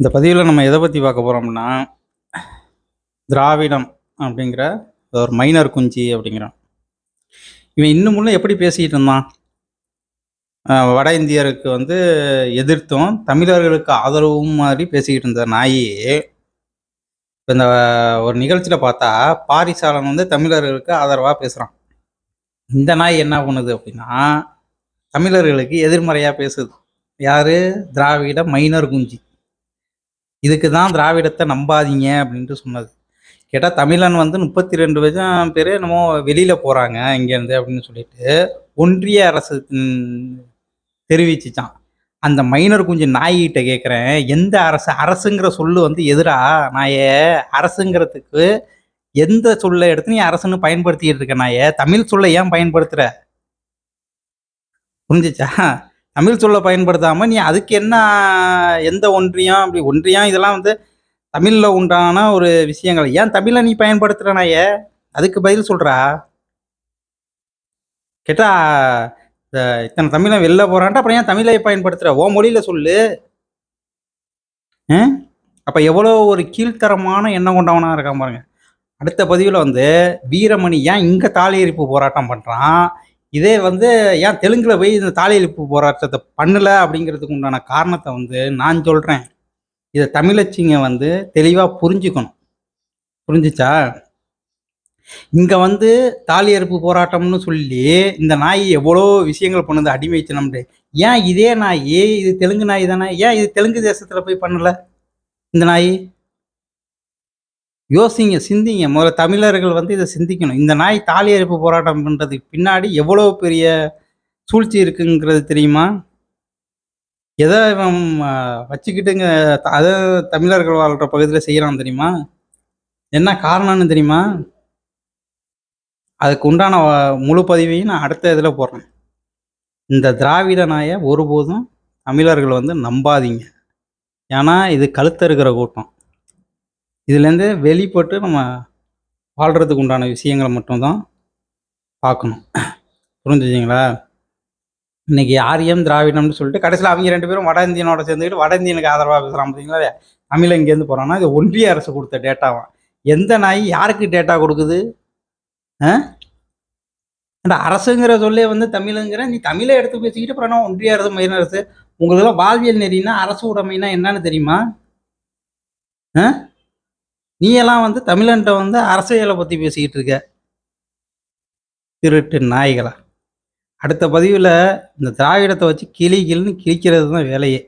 இந்த பதிவில் நம்ம எதை பற்றி பார்க்க போகிறோம்னா திராவிடம் அப்படிங்கிற ஒரு மைனர் குஞ்சி அப்படிங்கிறான். இவன் இன்னும் முன்ன எப்படி பேசிக்கிட்டு இருந்தான்? வட இந்தியருக்கு வந்து எதிர்த்தும் தமிழர்களுக்கு ஆதரவும் மாதிரி பேசிக்கிட்டு இருந்த நாயி இப்போ இந்த ஒரு நிகழ்ச்சியில் பார்த்தா பாரிசாலன் வந்து தமிழர்களுக்கு ஆதரவாக பேசுகிறான் இந்த நாய் என்ன பண்ணுது அப்படின்னா தமிழர்களுக்கு எதிர்மறையாக பேசுது. யார்? திராவிட மைனர் குஞ்சி. இதுக்கு தான் திராவிடத்தை நம்பாதீங்க அப்படின்ட்டு சொன்னது. கேட்டால் தமிழன் வந்து முப்பத்தி ரெண்டு லட்சம் பேர் என்னமோ வெளியில் போகிறாங்க இங்கேருந்து அப்படின்னு சொல்லிட்டு ஒன்றிய அரசு தெரிவிச்சுச்சான் அந்த மைனர் குஞ்சு நாய்கிட்ட கேட்குறேன் எந்த அரசு அரசுங்கிற சொல்லு வந்து எதிரா நாயே அரசுங்கிறதுக்கு எந்த சொல்லை எடுத்து நீ அரசுன்னு பயன்படுத்திக்கிட்டு இருக்க நாயே? தமிழ் சொல்லை ஏன் பயன்படுத்துகிற புரிஞ்சிச்சா? தமிழ் சொல்லை பயன்படுத்தாமல் நீ அதுக்கு என்ன எந்த ஒன்றியம் அப்படி ஒன்றியம் இதெல்லாம் வந்து தமிழில் உண்டான ஒரு விஷயங்கள். ஏன் தமிழை நீ பயன்படுத்துகிறனாயே அதுக்கு பதில் சொல்கிறா கேட்டா இந்த இத்தனை தமிழன் வெளில போகிறான்ட்டு அப்புறம் ஏன் தமிழை பயன்படுத்துகிற ஓ மொழியில் சொல்லு. ஆ? எவ்வளோ ஒரு கீழ்த்தரமான எண்ணம் கொண்டவனாக இருக்கான் பாருங்க. அடுத்த பதிவில் வந்து வீரமணி ஏன் இங்கே தாலி எரிப்பு போராட்டம் பண்ணுறான் இதே வந்து ஏன் தெலுங்கில் போய் இந்த தாலியரிப்பு போராட்டத்தை பண்ணல அப்படிங்கிறதுக்கு உண்டான காரணத்தை வந்து நான் சொல்கிறேன் இதை தமிழச்சிங்க வந்து தெளிவாக புரிஞ்சுக்கணும். புரிஞ்சுச்சா? இங்கே வந்து தாலி அறுப்பு போராட்டம்னு சொல்லி இந்த நாய் எவ்வளோ விஷயங்கள் பண்ணுது அடிமைச்சனம்ட்டு ஏன் இதே நாய் இது தெலுங்கு நாய் தானே? ஏன் இது தெலுங்கு தேசத்தில் போய் பண்ணலை? இந்த நாய்? யோசிங்க சிந்திங்க. முதல்ல தமிழர்கள் வந்து இதை சிந்திக்கணும். இந்த நாய் தாலி அறுப்பு போராட்டம் பண்ணுறதுக்கு பின்னாடி எவ்வளோ பெரிய சூழ்ச்சி இருக்குங்கிறது தெரியுமா? எதை இவன் வச்சுக்கிட்டுங்க த- அதை தமிழர்கள் வாழ்கிற பகுதியில் செய்கிறான் தெரியுமா? என்ன காரணம்னு தெரியுமா? அதுக்கு உண்டான முழு பதிவையும் நான் அடுத்த இதில் போடுறேன். இந்த திராவிட நாயை ஒருபோதும் தமிழர்கள் வந்து நம்பாதீங்க. ஏன்னா இது கழுத்தறுக்கிற கூட்டம். இதுலேருந்து வெளிப்பட்டு நம்ம வாழ்கிறதுக்கு உண்டான விஷயங்களை மட்டும்தான் பார்க்கணும். புரிஞ்சுச்சிங்களா இன்னைக்கு ஆரியம் திராவிடம்னு சொல்லிட்டு கடைசியில் அவங்க ரெண்டு பேரும் வட இந்தியனோட சேர்ந்துக்கிட்டு வட இந்தியனுக்கு ஆதரவாக பேசுகிறான் பார்த்தீங்களா தமிழ் இங்கேருந்து போகிறான்னா இது ஒன்றிய அரசு கொடுத்த டேட்டாவான் எந்த நாய் யாருக்கு டேட்டா கொடுக்குது? அந்த அரசுங்கிற சொல்லே வந்து தமிழுங்கிற நீ தமிழை எடுத்து பேசிக்கிட்டு அப்புறம் நான் ஒன்றிய அரசு மைய அரசு? உங்களுக்கெல்லாம் வாழ்வியல் நெறினா அரசு உடைமைனா என்னன்னு தெரியுமா? ஆ? நீ எல்லாம் வந்து தமிழன்ட்ட வந்து அரசியலை பற்றி பேசிக்கிட்டு இருக்க. திருட்டு நாய்களா. அடுத்த பதிவில் இந்த திராவிடத்தை வச்சு கிளி கிளின்னு கிழிக்கிறது தான் வேலையே.